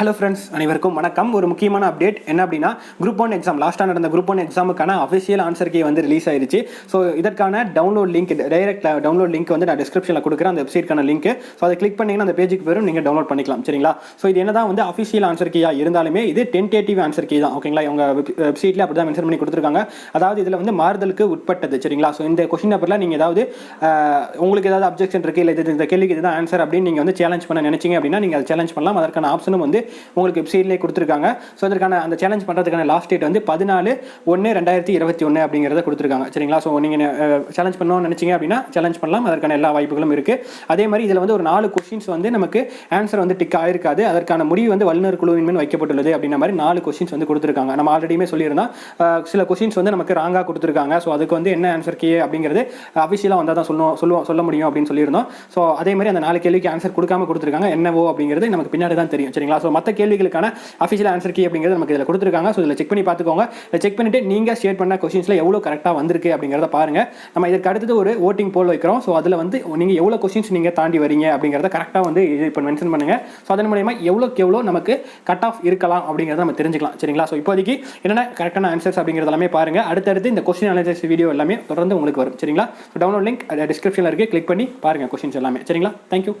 Hello friends அனைவருக்கும் வணக்கம். ஒரு முக்கியமான அப்டேட் என்ன அப்படின்னா குரூப் ஒன் எக்ஸாம் லாஸ்ட்டாக நடந்த குரூப் ஒன் எக்ஸாமுக்கான அஃபிஷியல் ஆன்சர் கே வந்து ரிலீஸ் ஆயிருச்சு. ஸோ இதற்கான download link direct download link வந்து நான் டிஸ்கிரிப்ஷனில் கொடுக்குறேன். அந்த வெப்சைட்க்கான லிங்க் ஸோ அதை கிளிக் பண்ணிங்கன்னா அந்த பேஜுக்கு பேரும் நீங்கள் டவுன்லோட் பண்ணிக்கலாம். சரிங்களா? ஸோ இது என்ன வந்து அஃபிஷியல் ஆன்சர் கீயாக இருந்தாலுமே இது டென்டேட்டிவ் ஆன்சர் கீ தான். ஓகேங்களா உங்க வெப்சைட்ல அப்படி தான் மென்ஷன் பண்ணி கொடுத்துருக்காங்க. அதாவது இதில் வந்து மாறுதலுக்கு உட்பட்டது. சரிங்களா? ஸோ இந்த கொஸ்டின் பேப்பரில் நீங்கள் ஏதாவது uh, உங்களுக்கு ஏதாவது அப்ஜெக்ஷன் இருக்குது இல்லை இது இந்த கேள்விக்கு இதுதான் ஆன்சர் அப்படின்னு நீங்கள் வந்து சேலஞ்ச் பண்ண நினச்சிங்க அப்படின்னா நீங்கள் அதை சேலஞ்ச் பண்ணலாம். அதற்கான ஆப்ஷனும் வந்து உங்களுக்கு வெப்சைட்லேயே கொடுத்துருக்காங்க. ஸோ அதற்கான அந்த சேலஞ்ச் பண்ணுறதுக்கான லாஸ்ட் டேட் வந்து பதினாலு ஒன்று ரெண்டாயிரத்தி இருபத்தி ஒன்று அப்படிங்கிறத கொடுத்துருக்காங்க. சரிங்களா? ஸோ நீங்கள் சேலஞ்ச் பண்ணணும்னு நினச்சிங்க அப்படின்னா சேலஞ்ச் பண்ணலாம். அதற்கான எல்லா வாய்ப்புகளும் இருக்குது அதே மாதிரி இதில் வந்து ஒரு நாலு கொஸ்டின்ஸ் வந்து நமக்கு ஆன்சர் வந்து டிக் ஆயிருக்காது. அதற்கான முடிவு வந்து வல்லுநர் குழுவின் மேல் வைக்கப்பட்டுள்ளது அப்படின்ற மாதிரி நாலு கொஸ்டின்ஸ் வந்து கொடுத்துருக்காங்க. நம்ம ஆல்ரெடியுமே சொல்லியிருந்தோம் சில கொஸ்டின்ஸ் வந்து நமக்கு ராங்காக கொடுத்துருக்காங்க. ஸோ அதுக்கு வந்து என்ன ஆன்சர் கே அப்படிங்கிறது அஃபிஷியலாக வந்தால் தான் சொல்லுவோம் சொல்லுவோம் சொல்ல முடியும் அப்படின்னு சொல்லியிருந்தோம். ஸோ அதே மாதிரி அந்த நாலு கேள்விக்கு ஆன்சர் கொடுக்காம கொடுத்துருக்காங்க. என்னவோ அப்படிங்கிறது நமக்கு பின்னாடி தான் தெரியும். சரிங்களா? ஸோ மற்ற கேள்விகளுக்கான அஃபிஷியல் ஆன்சர் கீ அப்படிங்கிறது நமக்கு இதில் கொடுத்துருக்காங்க. ஸோ இதில் செக் பண்ணி பார்த்துக்கோங்க. இதை செக் பண்ணிட்டு நீங்கள் ஷேர் பண்ண கொஸ்டின்ஸில் எவ்வளோ கரெக்டாக வந்திருக்கு அப்படிங்கிறத பாருங்கள் நம்ம இதற்கு அடுத்தது ஒரு ஓட்டிங் போல் வைக்கிறோம். ஸோ அதில் வந்து நீங்கள் எவ்வளோ கொஸ்டின்ஸ் நீங்கள் தாண்டி வரீங்க அப்படிங்கிறத கரெக்டாக வந்து இது இப்போ மென்ஷன் பண்ணுங்க. ஸோ அதன் மூலயமா எவ்வளோக்கு எவ்வளோ நமக்கு கட் ஆஃப் இருக்கலாம் அப்படிங்கிறத நம்ம தெரிஞ்சுக்கலாம். சரிங்களா? ஸோ இப்போதைக்கு என்னென்ன கரெக்டான ஆன்சர்ஸ் அப்படிங்கிறது எல்லாமே பாருங்க. அடுத்தடுத்து இந்த கொஸ்டின் அனாலிசிஸ் வீடியோ எல்லாமே தொடர்ந்து உங்களுக்கு வரும். சரிங்களா? ஸோ டவுன்லோட் லிங்க் டிஸ்கிரிப்ஷனில் இருக்குது கிளிக் பண்ணி பாருங்கள் கொஸ்டின்ஸ் எல்லாமே. சரிங்களா? தேங்க்யூ